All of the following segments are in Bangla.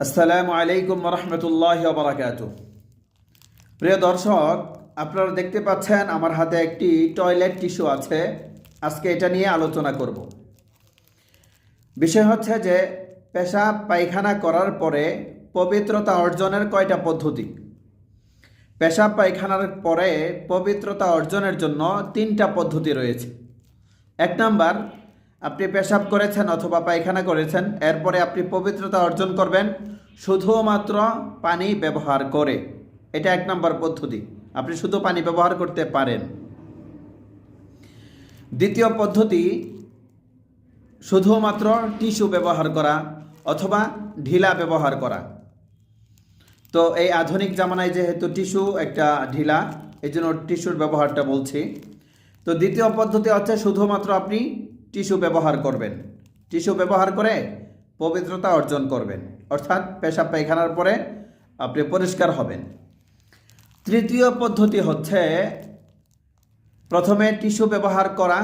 আসসালামু আলাইকুম রহমতুল্লাহ বারাকাত প্রিয় দর্শক, আপনারা দেখতে পাচ্ছেন আমার হাতে একটি টয়লেট টিস্যু আছে। আজকে এটা নিয়ে আলোচনা করব। বিষয় হচ্ছে যে, পেশাব পায়খানা করার পরে পবিত্রতা অর্জনের কয়টা পদ্ধতি? পেশাব পায়খানার পরে পবিত্রতা অর্জনের জন্য তিনটা পদ্ধতি রয়েছে। এক নাম্বার আপনি পেশাব করেছেন অথবা পায়খানা করেছেন, এরপরে আপনি পবিত্রতা অর্জন করবেন, শুধুমাত্র পানি ব্যবহার করে। এটা এক নম্বর পদ্ধতি। আপনি শুধু পানি ব্যবহার করতে পারেন। দ্বিতীয় পদ্ধতি, শুধুমাত্র টিস্যু ব্যবহার করা অথবা ঢিলা ব্যবহার করা। তো এই আধুনিক জামানায় যেহেতু টিস্যু একটা ঢিলা এই জন্য টিস্যুর ব্যবহারটা বলছি। তো দ্বিতীয় পদ্ধতি হচ্ছে শুধুমাত্র আপনি টিস্যু ব্যবহার করবেন। টিস্যু ব্যবহার করে পবিত্রতা অর্জন করবেন। অর্থাৎ পেশাব পায়খানার পরে আপনি পরিষ্কার হবেন। তৃতীয় পদ্ধতি হচ্ছে প্রথমে টিস্যু ব্যবহার করা,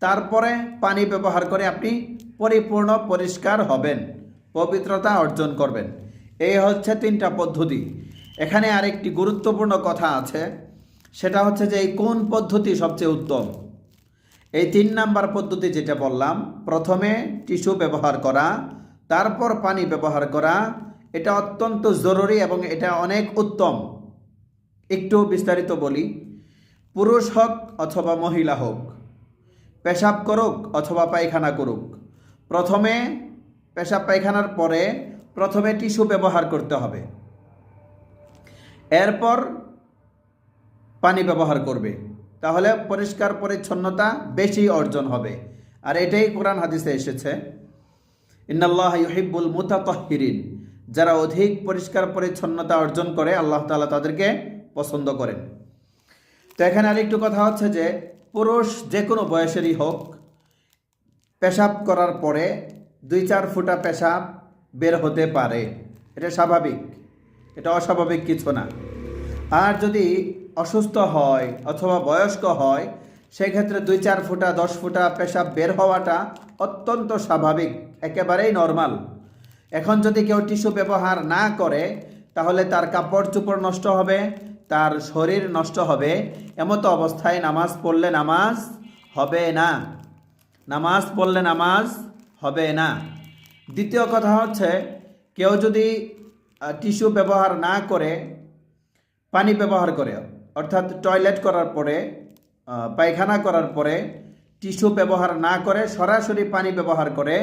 তারপরে পানি ব্যবহার করে আপনি পরিপূর্ণ পরিষ্কার হবেন, পবিত্রতা অর্জন করবেন। এই হচ্ছে তিনটা পদ্ধতি। এখানে আরেকটি গুরুত্বপূর্ণ কথা আছে, সেটা হচ্ছে যে এই কোন পদ্ধতি সবচেয়ে উত্তম? এই তিন নাম্বার পদ্ধতি যেটা বললাম, প্রথমে টিস্যু ব্যবহার করা, তারপর পানি ব্যবহার করা, এটা অত্যন্ত জরুরি এবং এটা অনেক উত্তম। একটু বিস্তারিত বলি, পুরুষ হোক অথবা মহিলা হোক, পেশাব করুক অথবা পায়খানা করুক, প্রথমে পেশাব পায়খানার পরে প্রথমে টিস্যু ব্যবহার করতে হবে। এরপর পানি ব্যবহার করবে। তাহলে পরিষ্কার পরিচ্ছন্নতা বেশি অর্জন হবে। আর এটাই কোরআন হাদিসে এসেছে। ইন্নাল্লাহ ইউহিব্বুল মুতাতাহহিরিন যারা অধিক পরিষ্কার পরিচ্ছন্নতা অর্জন করে, আল্লাহ তাআলা তাদেরকে পছন্দ করেন। তো এখানে আরেকটু কথা হচ্ছে যে, পুরুষ যে কোনো বয়সেরই হোক, পেশাব করার পরে দুই চার ফুটা পেশাব বের হতে পারে। এটা স্বাভাবিক। এটা অস্বাভাবিক কিছু না। আর যদি অসুস্থ হয় অথবা বয়স্ক হয়, সেক্ষেত্রে দুই চার ফুটা, দশ ফুটা পেশাব বের হওয়াটা অত্যন্ত স্বাভাবিক, একেবারেই নর্মাল এখন যদি কেউ টিস্যু ব্যবহার না করে, তাহলে তার কাপড় চোপড় নষ্ট হবে, তার শরীর নষ্ট হবে, এমতো অবস্থায় নামাজ পড়লে নামাজ হবে না। নামাজ পড়লে নামাজ হবে না। দ্বিতীয় কথা হচ্ছে, কেউ যদি টিস্যু ব্যবহার না করে, পানি ব্যবহার করে অর্থাৎ টয়লেট করার পরে পায়খানা করার পরে, টিস্যু ব্যবহার না করে, সরাসরি পানি ব্যবহার করে,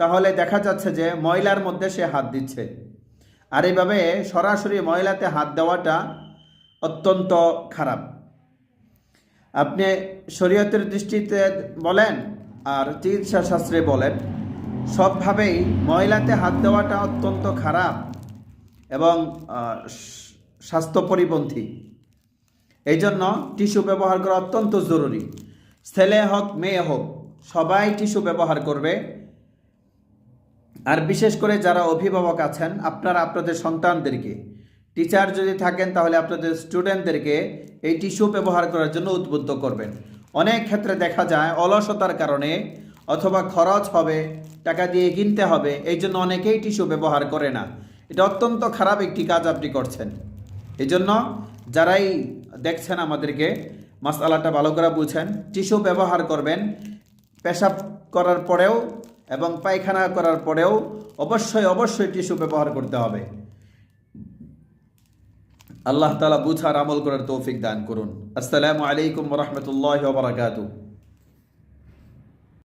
তাহলে দেখা যাচ্ছে যে ময়লার মধ্যে সে হাত দিচ্ছে। আর এইভাবে সরাসরি ময়লাতে হাত দেওয়াটা অত্যন্ত খারাপ। আপনি শরীয়তের দৃষ্টিতে বলেন আর চিকিৎসা শাস্ত্রে বলেন, সবভাবেই ময়লাতে হাত দেওয়াটা অত্যন্ত খারাপ এবং স্বাস্থ্য পরিপন্থী। এই জন্য টিস্যু ব্যবহার করা অত্যন্ত জরুরি। ছেলে হোক, মেয়ে হোক, সবাই টিস্যু ব্যবহার করবে। আর বিশেষ করে যারা অভিভাবক আছেন, আপনারা আপনাদের সন্তানদেরকে, টিচার যদি থাকেন তাহলে আপনাদের স্টুডেন্টদেরকে এই টিস্যু ব্যবহার করার জন্য উদ্বুদ্ধ করবেন। অনেক ক্ষেত্রে দেখা যায় অলসতার কারণে অথবা খরচ হবে, টাকা দিয়ে কিনতে হবে এই জন্য অনেকেই টিস্যু ব্যবহার করে না। এটা অত্যন্ত খারাপ একটি কাজ আপনি করছেন। এই জন্য যারাই দেখছেন আমাদেরকে মাসালাটা ভালো করে বুঝেন, টিস্যু ব্যবহার করবেন, পেশাব করার পরেও এবং পায়খানা করার পরেও অবশ্যই অবশ্যই টিস্যু ব্যবহার করতে হবে। আল্লাহ তালা বুঝার আমল করার তৌফিক দান করুন। আসসালামু আলাইকুম রহমতুল্লাহ বারাকাতু